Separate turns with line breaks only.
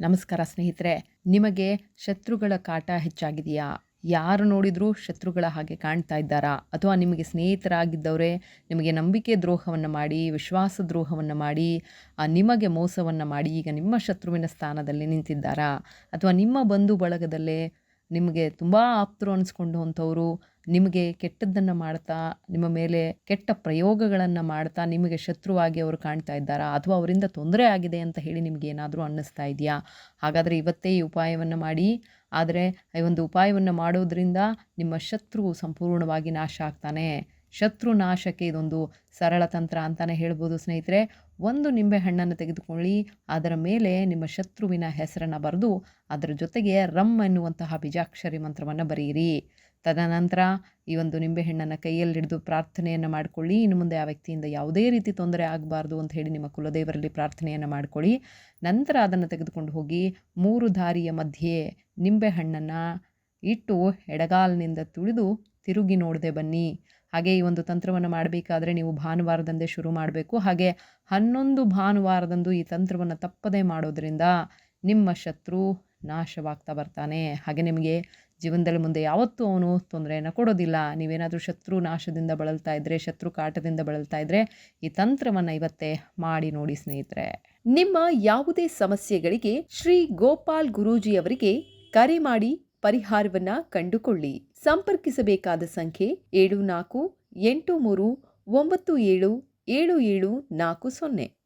ನಮಸ್ಕಾರ ಸ್ನೇಹಿತರೆ, ನಿಮಗೆ ಶತ್ರುಗಳ ಕಾಟ ಹೆಚ್ಚಾಗಿದೆಯಾ? ಯಾರು ನೋಡಿದರೂ ಶತ್ರುಗಳ ಹಾಗೆ ಕಾಣ್ತಾ ಇದ್ದಾರಾ? ಅಥವಾ ನಿಮಗೆ ಸ್ನೇಹಿತರಾಗಿದ್ದವರೇ, ನಿಮಗೆ ನಂಬಿಕೆ ದ್ರೋಹವನ್ನು ಮಾಡಿ, ವಿಶ್ವಾಸ ದ್ರೋಹವನ್ನು ಮಾಡಿ ನಿಮಗೆ ಮೋಸವನ್ನು ಮಾಡಿ ಈಗ ನಿಮ್ಮ ಶತ್ರುವಿನ ಸ್ಥಾನದಲ್ಲಿ ನಿಂತಿದ್ದಾರಾ? ಅಥವಾ ನಿಮ್ಮ ಬಂಧು ಬಳಗದಲ್ಲೇ ನಿಮಗೆ ತುಂಬ ಆಪ್ತರು ಅನಿಸ್ಕೊಂಡು ನಿಮಗೆ ಕೆಟ್ಟದ್ದನ್ನು ಮಾಡ್ತಾ, ನಿಮ್ಮ ಮೇಲೆ ಕೆಟ್ಟ ಪ್ರಯೋಗಗಳನ್ನು ಮಾಡ್ತಾ, ನಿಮಗೆ ಶತ್ರುವಾಗಿ ಅವರು ಕಾಣ್ತಾ ಇದ್ದಾರಾ, ಅಥವಾ ಅವರಿಂದ ತೊಂದರೆ ಆಗಿದೆ ಅಂತ ಹೇಳಿ ನಿಮಗೆ ಏನಾದರೂ ಅನ್ನಿಸ್ತಾ ಇದೆಯಾ? ಹಾಗಾದರೆ ಇವತ್ತೇ ಈ ಉಪಾಯವನ್ನು ಮಾಡಿ, ಆದರೆ ಈ ಒಂದು ಉಪಾಯವನ್ನು ಮಾಡೋದ್ರಿಂದ ನಿಮ್ಮ ಶತ್ರು ಸಂಪೂರ್ಣವಾಗಿ ನಾಶ ಆಗ್ತಾನೆ. ಶತ್ರು ನಾಶಕ್ಕೆ ಇದೊಂದು ಸರಳ ತಂತ್ರ ಅಂತಲೇ ಹೇಳ್ಬೋದು ಸ್ನೇಹಿತರೆ. ಒಂದು ನಿಂಬೆ ಹಣ್ಣನ್ನು ತೆಗೆದುಕೊಳ್ಳಿ, ಅದರ ಮೇಲೆ ನಿಮ್ಮ ಶತ್ರುವಿನ ಹೆಸರನ್ನು ಬರೆದು, ಅದರ ಜೊತೆಗೆ ರಮ್ ಎನ್ನುವಂತಹ ಬಿಜಾಕ್ಷರಿ ಮಂತ್ರವನ್ನು ಬರೆಯಿರಿ. ತದನಂತರ ಈ ಒಂದು ನಿಂಬೆಹಣ್ಣನ್ನು ಕೈಯಲ್ಲಿ ಹಿಡಿದು ಪ್ರಾರ್ಥನೆಯನ್ನು ಮಾಡಿಕೊಳ್ಳಿ. ಇನ್ನು ಮುಂದೆ ಆ ವ್ಯಕ್ತಿಯಿಂದ ಯಾವುದೇ ರೀತಿ ತೊಂದರೆ ಆಗಬಾರ್ದು ಅಂತ ಹೇಳಿ ನಿಮ್ಮ ಕುಲದೇವರಲ್ಲಿ ಪ್ರಾರ್ಥನೆಯನ್ನು ಮಾಡಿಕೊಳ್ಳಿ. ನಂತರ ಅದನ್ನು ತೆಗೆದುಕೊಂಡು ಹೋಗಿ, ಮೂರು ದಾರಿಯ ಮಧ್ಯೆ ನಿಂಬೆಹಣ್ಣನ್ನು ಇಟ್ಟು ಎಡಗಾಲಿನಿಂದ ತುಳಿದು ತಿರುಗಿ ನೋಡದೆ ಬನ್ನಿ. ಹಾಗೆ ಈ ಒಂದು ತಂತ್ರವನ್ನು ಮಾಡಬೇಕಾದ್ರೆ ನೀವು ಭಾನುವಾರದಂದೇ ಶುರು ಮಾಡಬೇಕು. ಹಾಗೆ ಹನ್ನೊಂದು ಭಾನುವಾರದಂದು ಈ ತಂತ್ರವನ್ನು ತಪ್ಪದೇ ಮಾಡೋದ್ರಿಂದ ನಿಮ್ಮ ಶತ್ರು ನಾಶವಾಗ್ತಾ ಬರ್ತಾನೆ. ಹಾಗೆ ನಿಮಗೆ ಜೀವನದಲ್ಲಿ ಮುಂದೆ ಯಾವತ್ತೂ ಅವನು ತೊಂದರೆಯನ್ನು ಕೊಡೋದಿಲ್ಲ. ನೀವೇನಾದರೂ ಶತ್ರು ನಾಶದಿಂದ ಬಳಲ್ತಾ ಇದ್ದರೆ ಶತ್ರು ಕಾಟದಿಂದ ಬಳಲ್ತಾ ಇದ್ದರೆ ಈ ತಂತ್ರವನ್ನು ಇವತ್ತೇ ಮಾಡಿ ನೋಡಿ ಸ್ನೇಹಿತರೆ.
ನಿಮ್ಮ ಯಾವುದೇ ಸಮಸ್ಯೆಗಳಿಗೆ ಶ್ರೀ ಗೋಪಾಲ್ ಗುರೂಜಿಯವರಿಗೆ ಕರೆ ಮಾಡಿ ಪರಿಹಾರವನ್ನ ಕಂಡುಕೊಳ್ಳಿ. ಸಂಪರ್ಕಿಸಬೇಕಾದ ಸಂಖ್ಯೆ ಏಳು ನಾಲ್ಕು ಎಂಟು ಮೂರು ಒಂಬತ್ತು ಏಳು ಏಳು ಏಳು ನಾಲ್ಕು ಸೊನ್ನೆ.